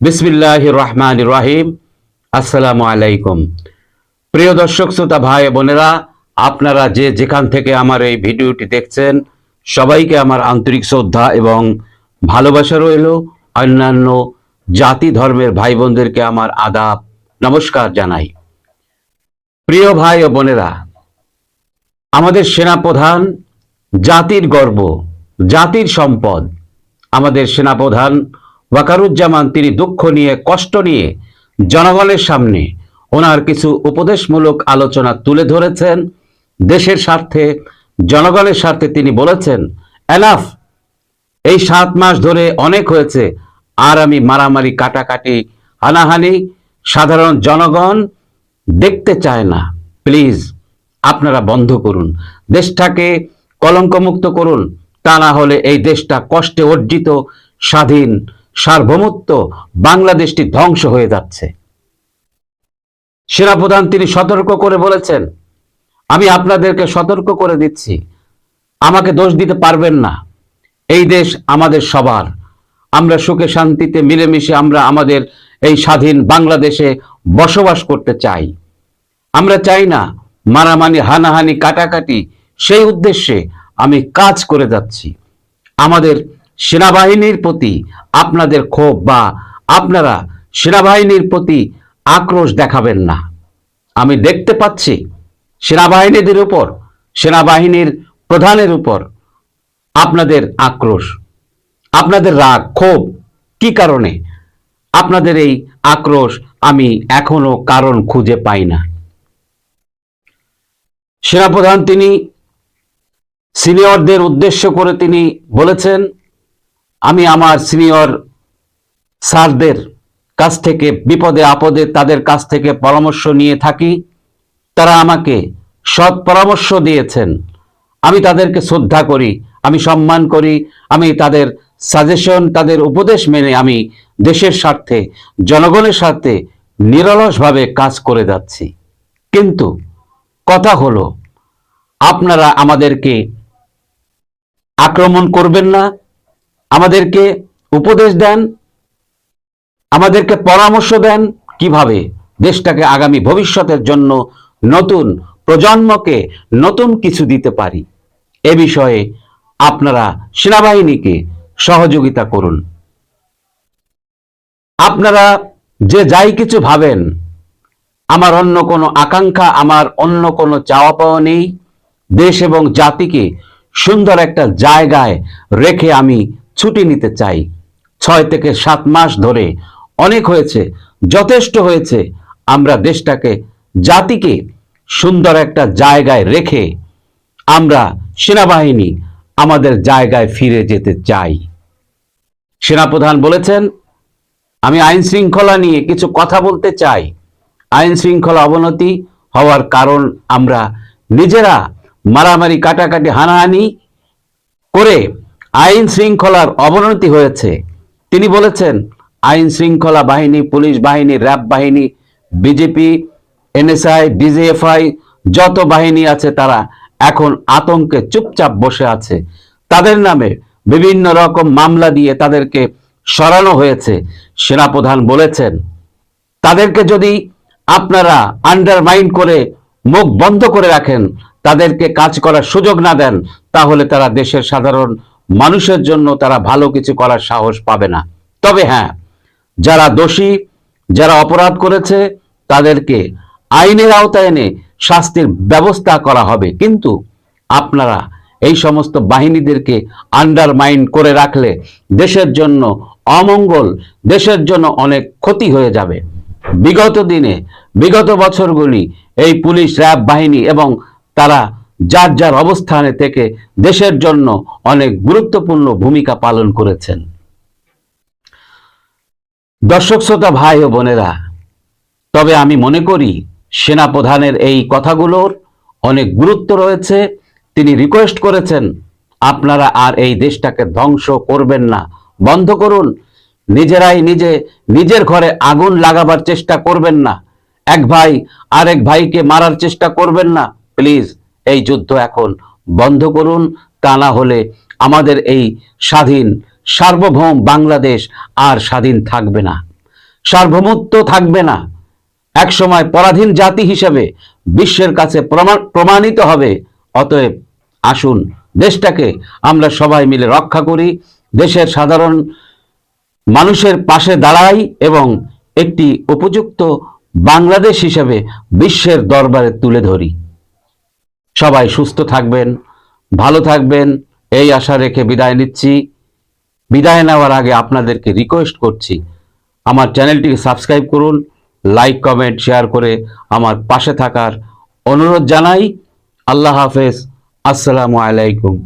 বিসমিল্লাহ রহমান রাহিম আসসালামু আলাইকুম প্রিয় দর্শক, শ্রোতা ভাই, বোনেরা, আপনারা যে যেখান থেকে আমার এই ভিডিওটি দেখছেন, সবাইকে আমার আন্তরিক শ্রদ্ধা এবং ভালোবাসা রইল। অন্যান্য জাতি ধর্মের ভাই বোনদেরকে আমার আদাব, নমস্কার জানাই। প্রিয় ভাই ও বোনেরা, আমাদের সেনাপ্রধান জাতির গর্ব, জাতির সম্পদ। আমাদের সেনাপ্রধান ওয়াকারুজ্জামান তিনি দুঃখ নিয়ে, কষ্ট নিয়ে জনগণের সামনে ওনার কিছু উপদেশমূলক আলোচনা তুলে ধরেছেন। দেশের স্বার্থে, জনগণের স্বার্থে তিনি বলেছেন, এনাফ, এই সাত মাস ধরে অনেক হয়েছে, আর আমি মারামারি, কাটাকাটি, হানাহানি সাধারণ জনগণ দেখতে চায় না। প্লিজ, আপনারা বন্ধ করুন। দেশটাকে কলঙ্কমুক্ত করুন। তা না হলে এই দেশটা কষ্টে অর্জিত স্বাধীন সার্বভৌমত্ব বাংলাদেশটি ধ্বংস হয়ে যাচ্ছে। সেনাপ্রধান তিনি সতর্ক করে বলেছেন, আমি আপনাদেরকে সতর্ক করে দিচ্ছি। আমাকে দোষ দিতে পারবেন না। এই দেশ আমাদের সবার। আমরা সুখে শান্তিতে মিলেমিশে আমরা আমাদের এই স্বাধীন বাংলাদেশে বসবাস করতে চাই। আমরা চাই না মারামারি, হানাহানি, কাটাকাটি। সেই উদ্দেশ্যে আমি কাজ করে যাচ্ছি। আমাদের সেনাবাহিনীর প্রতি আপনাদের ক্ষোভ বা আপনারা সেনাবাহিনীর প্রতি আক্রোশ দেখাবেন না। আমি দেখতে পাচ্ছি সেনাবাহিনীদের উপর, সেনাবাহিনীর প্রধানের উপর আপনাদের আক্রোশ, আপনাদের রাগ, ক্ষোভ কি কারণে? আপনাদের এই আক্রোশ আমি এখনও কারণ খুঁজে পাই না। সেনাপ্রধান তিনি, সিনিয়রদের উদ্দেশ্য করে তিনি বলেছেন আমি আমার সিনিয়র স্যারদের কাছ থেকে, বিপদে আপদে তাদের কাছ থেকে পরামর্শ নিয়ে থাকি। তারা আমাকে সৎ পরামর্শ দিয়েছেন। আমি তাদেরকে শ্রদ্ধা করি, আমি সম্মান করি, আমি তাদের সাজেশন তাদের উপদেশ মেনে আমি দেশের স্বার্থে, জনগণের স্বার্থে নিরলসভাবে কাজ করে যাচ্ছি। কিন্তু কথা হলো, আপনারা আমাদেরকে আক্রমণ করবেন না আমাদেরকে উপদেশ দেন, আমাদেরকে পরামর্শ দেন কীভাবে দেশটাকে আগামী ভবিষ্যতের জন্য নতুন প্রজন্মকে নতুন কিছু দিতে পারি। এ বিষয়ে আপনারা সেনাবাহিনীকে সহযোগিতা করুন। আপনারা যে যাই কিছু ভাবেন, আমার অন্য কোনো আকাঙ্ক্ষা, আমার অন্য কোনো চাওয়া পাওয়া নেই। দেশ এবং জাতিকে সুন্দর একটা জায়গায় রেখে আমি ছুটি নিতে চাই। ছয় থেকে সাত মাস ধরে অনেক হয়েছে, যথেষ্ট হয়েছে। আমরা দেশটাকে, জাতিকে সুন্দর একটা জায়গায় রেখে আমরা সেনাবাহিনী আমাদের জায়গায় ফিরে যেতে চাই। সেনাপ্রধান বলেছেন, আমি আইন শৃঙ্খলা নিয়ে কিছু কথা বলতে চাই। আইন শৃঙ্খলা অবনতি হওয়ার কারণ আমরা নিজেরা মারামারি, কাটাকাটি, হানাহানি করে আইন শৃঙ্খলার অবনতি হয়েছে। তিনি বলেছেন, আইন শৃঙ্খলা বাহিনী, পুলিশ বাহিনী, র্যাব বাহিনী, বিজেপি, এনএসআই, ডিজিএফআই, যত বাহিনী আছে তারা এখন আতঙ্কে চুপচাপ বসে আছে। তাদের নামে বিভিন্ন রকম মামলা দিয়ে তাদেরকে সরানো হয়েছে। সেনাপ্রধান বলেছেন, তাদেরকে যদি আপনারা আন্ডারমাইন করে, মুখ বন্ধ করে রাখেন, তাদেরকে কাজ করার সুযোগ না দেন, তাহলে তারা দেশের সাধারণ মানুষের জন্য তারা ভালো কিছু করার সাহস পাবে না। তবে হ্যাঁ যারা দোষী, যারা অপরাধ করেছে, তাদেরকে আইনের আওতায় এনে শাস্তির ব্যবস্থা করা হবে। কিন্তু আপনারা এই সমস্ত বাহিনীদেরকে আন্ডারমাইন করে রাখলে দেশের জন্য অমঙ্গল, দেশের জন্য অনেক ক্ষতি হয়ে যাবে। বিগত দিনে, বিগত বছরগুলি এই পুলিশ, র্যাব বাহিনী এবং তারা যার যার অবস্থানে থেকে দেশের জন্য অনেক গুরুত্বপূর্ণ ভূমিকা পালন করেছেন। দর্শক, শ্রোতা, ভাই ও বোনেরা, তবে আমি মনে করি সেনাপ্রধানের এই কথাগুলোর অনেক গুরুত্ব রয়েছে। তিনি রিকোয়েস্ট করেছেন, আপনারা আর এই দেশটাকে ধ্বংস করবেন না, বন্ধ করুন। নিজেরাই নিজে, নিজের ঘরে আগুন লাগাবার চেষ্টা করবেন না। এক ভাই আরেক ভাইকে মারার চেষ্টা করবেন না, প্লিজ। এই যুদ্ধ এখন বন্ধ করুন। তা না হলে আমাদের এই স্বাধীন, সার্বভৌম বাংলাদেশ আর স্বাধীন থাকবে না। সার্বভৌমত্ব থাকবে না। একসময় পরাধীন জাতি হিসেবে বিশ্বের কাছে প্রমা- প্রমাণিত হবে। অতএব আসুন, দেশটাকে আমরা সবাই মিলে রক্ষা করি। দেশের সাধারণ মানুষের পাশে দাঁড়াই এবং একটি উপযুক্ত বাংলাদেশ হিসেবে বিশ্বের দরবারে তুলে ধরি। সবাই সুস্থ থাকবেন, ভালো থাকবেন। এই আশা রেখে বিদায় নিচ্ছি। বিদায় নেওয়ার আগে আপনাদেরকে রিকোয়েস্ট করছি, আমার চ্যানেলটিকে সাবস্ক্রাইব করুন লাইক কমেন্ট শেয়ার করে আমার পাশে থাকার অনুরোধ জানাই। আল্লাহ হাফেজ। আসসালামু আলাইকুম।